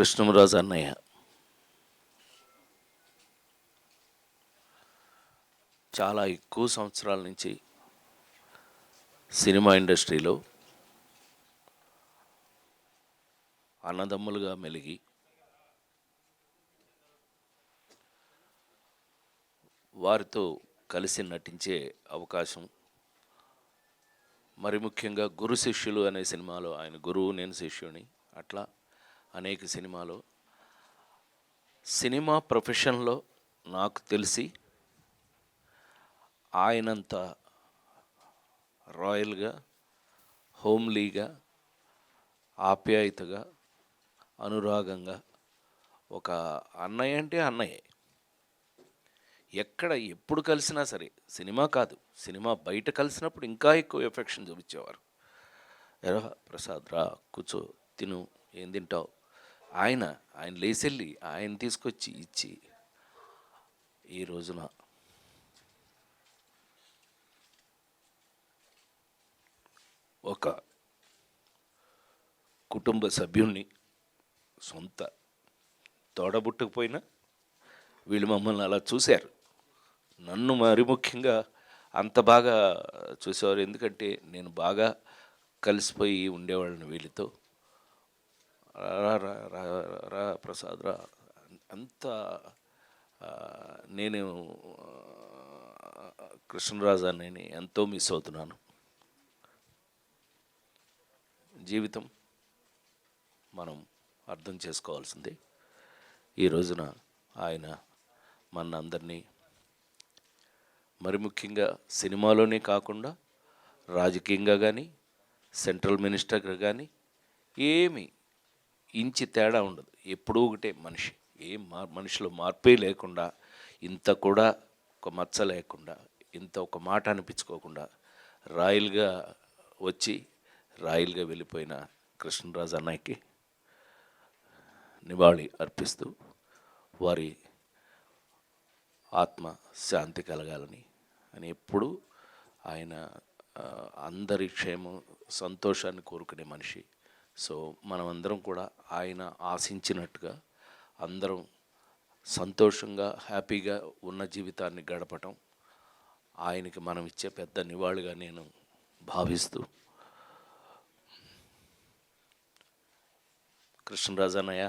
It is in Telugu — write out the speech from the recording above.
కృష్ణమరాజు అన్నయ్య. చాలా ఎక్కువ సంవత్సరాల నుంచి సినిమా ఇండస్ట్రీలో అన్నదమ్ములుగా మెలిగి వారితో కలిసి నటించే అవకాశం మరి ముఖ్యంగా గురు శిష్యులు అనే సినిమాలో ఆయన గురువు నేను శిష్యుని అట్లా అనేక సినిమాలో. సినిమా ప్రొఫెషన్లో నాకు తెలిసి ఆయనంత రాయల్గా హోమ్లీగా ఆప్యాయతగా అనురాగంగా ఒక అన్నయ్య అంటే అన్నయ్యే. ఎక్కడ ఎప్పుడు కలిసినా సరే సినిమా కాదు సినిమా బయట కలిసినప్పుడు ఇంకా ఎక్కువ ఎఫెక్షన్ చూపించేవారు. ఎరా ప్రసాద్ రా కూర్చో తిను ఏం తింటావు? ఆయన ఆయన లేచెళ్ళి ఆయన తీసుకొచ్చి ఇచ్చి ఈ రోజున ఒక కుటుంబ సభ్యుణ్ణి సొంత తోడబుట్టకపోయినా వీళ్ళు మమ్మల్ని అలా చూశారు. నన్ను మరి ముఖ్యంగా అంత బాగా చూసేవారు. ఎందుకంటే నేను బాగా కలిసిపోయి ఉండేవాళ్ళని వీళ్ళతో. రా రా రా రా ప్రసాద్ రా. అంత నేను ఆ, కృష్ణరాజు అన్నయ్యని ఎంతో మిస్ అవుతున్నాను. జీవితం మనం అర్థం చేసుకోవాల్సిందే. ఈ రోజున ఆయన మన అందరినీ మరి ముఖ్యంగా సినిమాలోనే కాకుండా రాజకీయంగా కానీ సెంట్రల్ మినిస్టర్గా కానీ ఏమి ఇంచి తేడా ఉండదు. ఎప్పుడూ ఒకటే మనిషి. ఏం మా మనిషిలో మార్పే లేకుండా ఇంత కూడా ఒక మచ్చ లేకుండా ఇంత ఒక మాట అనిపించుకోకుండా రాయల్గా వచ్చి రాయల్గా వెళ్ళిపోయిన కృష్ణరాజు అన్నయ్యకి నివాళి అర్పిస్తూ వారి ఆత్మ శాంతి కలగాలని అని ఎప్పుడు ఆయన అందరి క్షేమం సంతోషాన్ని కోరుకునే మనిషి సో మనమందరం కూడా ఆయన ఆశించినట్టుగా అందరం సంతోషంగా హ్యాపీగా ఉన్న జీవితాన్ని గడపటం ఆయనకి మనం ఇచ్చే పెద్ద నివాళిగా నేను భావిస్తూ కృష్ణరాజన్నయ్య